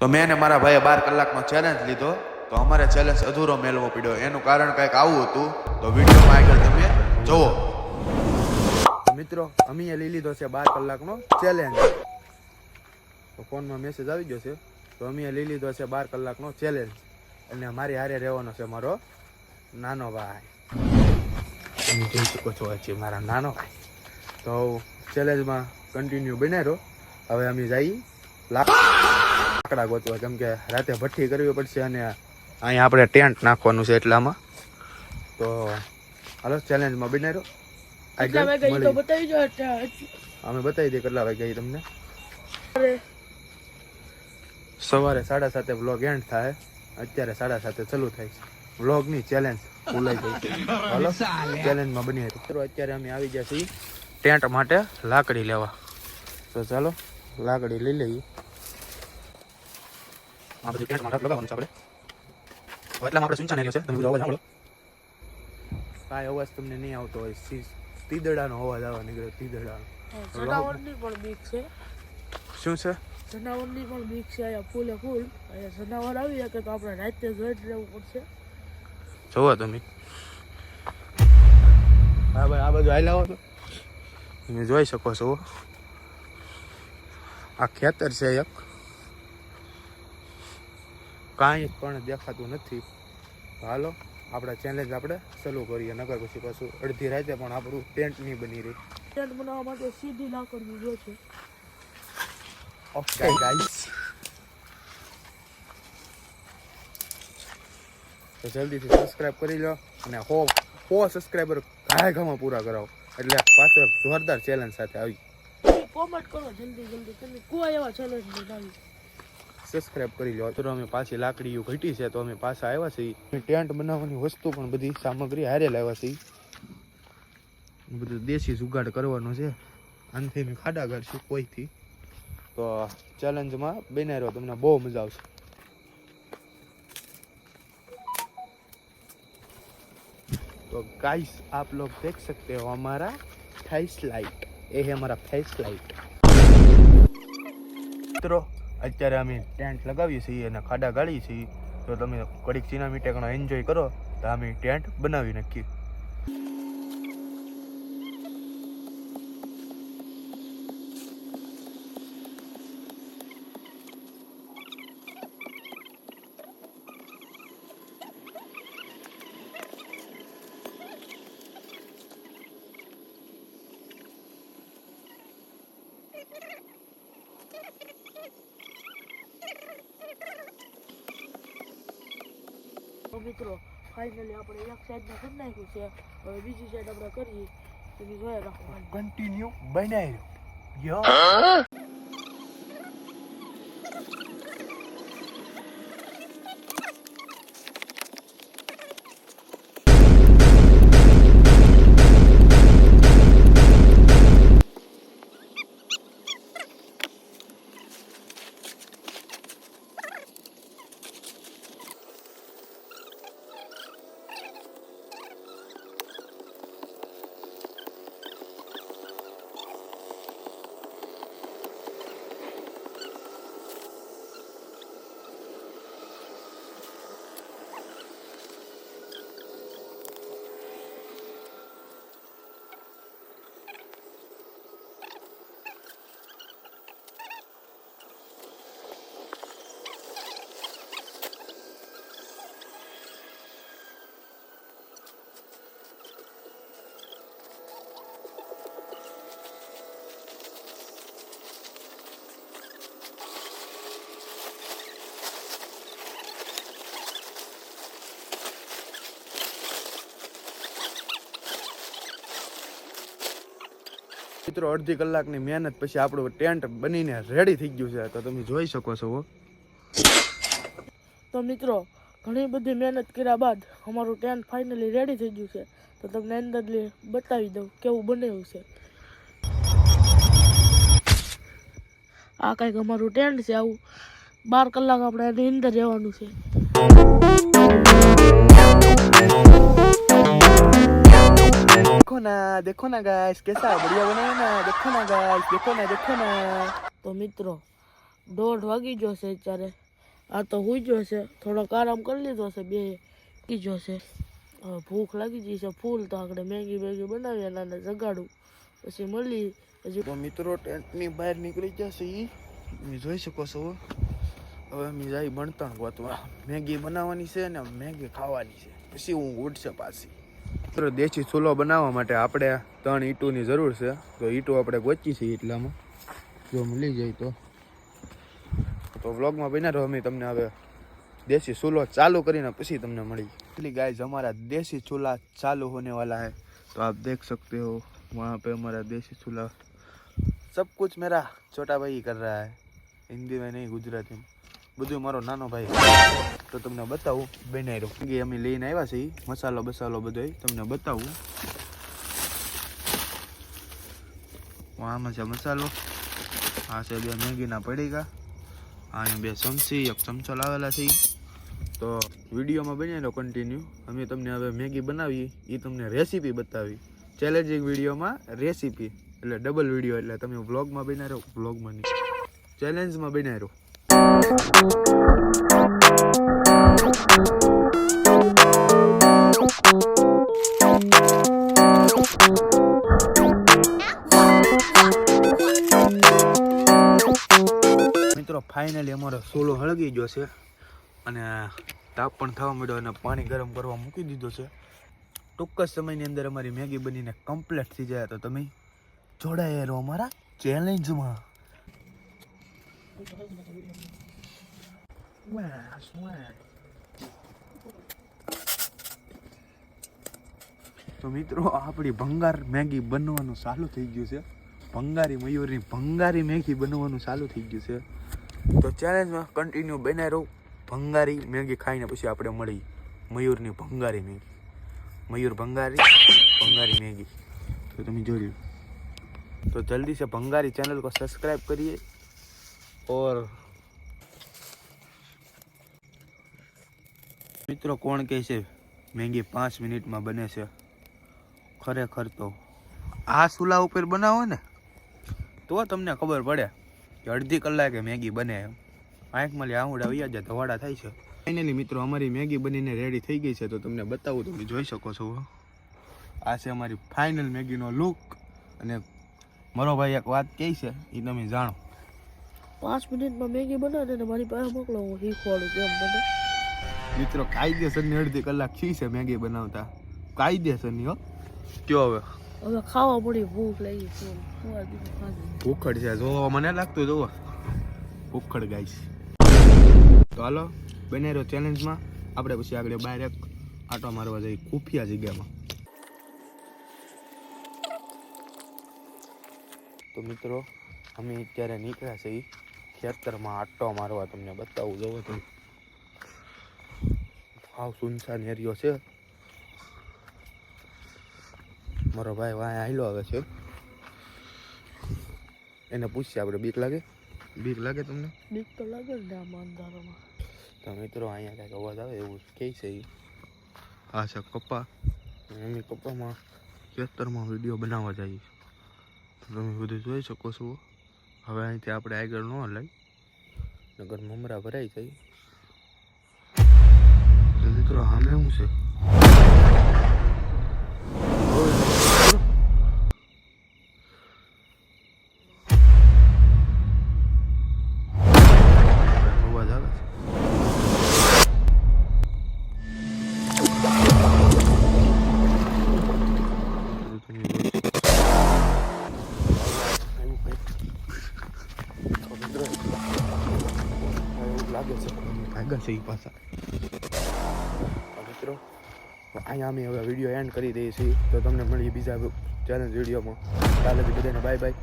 તો મેં અને મારા ભાઈએ બાર કલાકનો ચેલેન્જ લીધો. તો અમારે ચેલેન્જ અધૂરો મેળવો પડ્યો. એનું કારણ કંઈક આવું હતું. તો વિડીયોમાં આગળ તમે જુઓ. મિત્રો અમે લઈ લીધો છે બાર કલાકનો ચેલેન્જ તો ફોનમાં મેસેજ આવી ગયો છે. તો અમે લઈ લીધો છે બાર કલાકનો ચેલેન્જ અને મારી હારે રહેવાનો છે મારો નાનો ભાઈ. તમે જોઈ શકો છો હજી મારા નાનો ભાઈ. તો ચેલેન્જમાં કન્ટિન્યુ બનાવ્યો હવે અમે જઈ લાકડા ગોતવા. કેમ કે રાતે ભઠ્ઠી કરવી પડશે અને અહીંયા આપણે ટેન્ટ નાખવાનું છે એટલામાં તો હાલો ચેલેન્જમાં બન્યા રહો અમે બતાવી દઈએ કેટલા વાગે તમને. સવારે સાડા સાતે વ્લોગ એન્ડ થાય. અત્યારે સાડા સાતે ચાલુ થાય છે. વ્લોગની ચેલેન્જ ભૂલાઈ ગઈ હાલો ચેલેન્જમાં બની હતી. અત્યારે અમે આવી ગયા છીએ ટેન્ટ માટે લાકડી લેવા. તો ચાલો લાકડી લઈ લઈએ. આ બધું ટેન્ટ માટે લગાવવાનું છે આપણે. હવે એટલામાં આપણે સૂંચા છે. તમે બધો અવાજ સાંભળો. કાંઈ અવાજ તમને નહીં આવતો હોય. તીદડાનો અવાજ આવવા નીકળ્યો તીદડાનો જનાવરની પણ બીક છે. શું છે? જનાવરની પણ બીક છે. અહીંયા ફૂલે ફૂલ. અહીંયા જનાવર આવી શકે તો આપણે રાતે જોઈ જ રહેવું પડશે. જોવો તમે. હા ભાઈ આ બધું આવેલા આવો તો તમે જોઈ શકો છો. આ ખેતર છે એક. કાંઈ પણ દેખાતું નથી. હાલો આપણા ચેલેન્જ આપણે ચાલુ કરીએ નગર પછી પાછું અડધી રાતે પણ આપણું ટેન્ટ નહીં બની રહી. ટેન્ટ બનાવવા માટે સીધી લાકડની જો છે. ઓકે ગાઈસ તો જલ્દીથી સબસ્ક્રાઇબ કરી લો અને હો હો સબસ્ક્રાઈબર ઘાય ઘામાં પૂરા કરાવો. એટલે પાછળ જોરદાર ચેલેન્જ સાથે આવી. કોમેન્ટ કરો જલ્દી જલ્દી. તમે કોઈ એવા ચેલેન્જ નહીં આવી સબસ્ક્રાઇબ કરી લો તો અમે પાછી લાકડીઓ ઘટી છે તો અમે પાછા આવ્યા છીએ અમે ટેન્ટ બનાવવાની વસ્તુ પણ બધી સામગ્રી હારે લાવ્યા છીએ બધું દેશી જુગાડ કરવાનો છે આનાથી અમે ખાડા કાઢશું કોઈથી તો ચેલેન્જમાં બને રહ્યો તમને બહુ મજા આવશે तो गाइस आप लोग देख सकते हो हमारा फेस लाइट ये है हमारा फेस लाइट મિત્રો અત્યારે અમે ટેન્ટ લગાવીએ છીએ અને ખાડા ગાળીએ છીએ. તો તમે કડીક ચીના મીઠાઈનો એન્જોય કરો, તો અમે ટેન્ટ બનાવી નાખીએ. મિત્રો ફાઇનલી આપણે એક સાઈડનું કરી નાખ્યું છે. હવે બીજી સાઈડ આપણે કરીએ. તમે જોયા રાખો. કન્ટિન્યુ બનાવી મિત્રો, અડધી કલાકની મહેનત પછી આપણું ટેન્ટ બનીને રેડી થઈ ગયું છે. તો તમે જોઈ શકો છો તો મિત્રો, ઘણી બધી મહેનત કર્યા બાદ અમારું ટેન્ટ ફાઇનલી રેડી થઈ ગયું છે. તો તમને અંદર લે- બતાવી દઉં કેવું બનેલું છે. આ કંઈક અમારું ટેન્ટ છે આવું. બાર કલાક આપણે એની અંદર રહેવાનું છે. देखो ना देखो ना गाइस कैसा है बढ़िया बना है ना देखो ना गाइस देखो ना देखो ना તો મિત્રો દોઢ વાગી ગયો છે અત્યારે આ તો હુઈ ગયો છે થોડોક આરામ કરી લીધો છે બે કીજો છે હવે ભૂખ લાગી ગઈ છે ફૂલ તો આપણે મેગી મેગી બનાવી અને જગાડું પછી મળી હજી તો મિત્રો ટેન્ટની બહાર નીકળી જશે ઈ તમે જોઈ શકો છો હવે અમે જાય બણતણ ગોતવા મેગી બનાવવાની છે ને મેગી ખાવાની છે પછી હું ઉઠશે પાછી મિત્રો દેશી ચૂલો બનાવવા માટે આપણે ત્રણ ઈંટોની જરૂર છે તો ઈંટો આપણે ગોચી છે એટલામાં જો મળી જાય તો તો વ્લોગમાં બન્યા રહો અમે તમને હવે देसी चूल्हा चालू કરીને પછી તમને મળી चलिए गाइस हमारा देसी चूल्हा चालू होने वाला है तो आप देख सकते हो वहाँ पे हमारा देसी चूल्हा सब कुछ मेरा छोटा भाई ही कर रहा है हिंदी में नहीं गुजराती में બધું મારો નાનો ભાઈ. તો તમને બતાવું બનાવી રહ્યો અમે લઈને આવ્યા છીએ, મસાલો બસાલો બધો તમને બતાવું. આમાં છે મસાલો. આ છે બે મેગીના પડીકા. આ બે ચમચી એક ચમચો લાવેલા છે તો વિડીયોમાં બની લો કન્ટિન્યુ અમે તમને હવે મેગી બનાવી એ તમને રેસીપી બતાવી. ચેલેન્જિંગ વિડીયોમાં રેસીપી એટલે ડબલ વીડિયો, એટલે તમે વ્લોગમાં બનાવ્યો રહો વ્લોગમાં નહીં ચેલેન્જમાં બનાવ્યો મિત્રો ફાઇનલી અમારો સોલો હળગી ગયો છે અને તાપ પણ થવા માંડ્યો અને પાણી ગરમ કરવા મૂકી દીધો છે. ટૂંક જ સમયની અંદર અમારી મેગી બનીને કમ્પ્લીટ થઈ જાય. તો તમે જોડાયેલો અમારા ચેલેન્જમાં Mas, તો મિત્રો આપણી ભંગાર મેગી બનવાનું ચાલુ થઈ ગયું છે. ભંગારી મયુરની ભંગારી મેગી બનવાનું ચાલુ થઈ ગયું છે. તો ચેલેન્જમાં કન્ટિન્યુ બનાવી રહું. ભંગારી મેગી ખાઈને પછી આપણે મળી મયુરની ભંગારી મેગી. મયુર ભંગારી ભંગારી મેગી. તો તમે જોઈ તો જલ્દી છે ભંગારી ચેનલ કો સબસ્ક્રાઈબ કરીએ. और મિત્રો કોણ કહે છે, મેગી પાંચ મિનિટમાં બને છે. ખરેખર તો આ ચૂલા ઉપર બનાવો ને, તો તમને ખબર પડે કે અડધી કલાકે મેગી બને એમ. આંખમાં આંગળા વૈયા જાય, ધવાડા થાય છે. ફાઇનલી મિત્રો, અમારી મેગી બનીને રેડી થઈ ગઈ છે, તો તમને બતાવું તમે જોઈ શકો છો. આ છે અમારી ફાઇનલ મેગીનો લુક અને મારો ભાઈ એક વાત કહે છે એ તમે જાણો. પાંચ મિનિટમાં મેગી બનાવે ને મારી પાસે મોકલો હું શીખવાડું કેમ બને મિત્રો કાયદેસરની અડધી કલાક થઈ છે મેગી બનાવતા. કાયદેસરની હો. કયો હવે? હવે ખાવા પડી ભૂખ લાગી ભૂખડ છે જોવા મને લાગતું જોવો. ભૂખડ ગાઈશ તો હાલો બને રહ્યો ચેલેન્જમાં આપણે પછી આગળ બહાર એક આટો મારવા જઈએ ખુફિયા જગ્યામાં. તો મિત્રો અમે અત્યારે નીકળ્યા છીએ ખેતરમાં આટો મારવા તમને બતાવું. જોવો તમે. હાવ સુનસાન એરિયો છે. મારો ભાઈ વાય આયલો આવે છે. એને પૂછીએ આપણે બીક લાગે? બીક લાગે તમને? બીક તો લાગે ને આમ અંધારામાં. તો મિત્રો અહીંયા કાંઈક અવાજ આવે એવું કહે છે એ આ છે કપા અને અમે કપામાં ખેતરમાં વીડિયો બનાવવા જઈએ તમે બધું જોઈ શકો છો. હવે અહીંથી આપણે આગળ ન લઈ. નગર મમરા ભરાઈ જાય તો મિત્રો સામે શું છે? આગળ છે પાછા. મિત્રો. અહીંયા અમે હવે વીડિયો એન્ડ કરી દઈએ છીએ. તો તમને મળીએ બીજા ચેલેન્જ વિડીયોમાં કાલે બધાને બાય બાય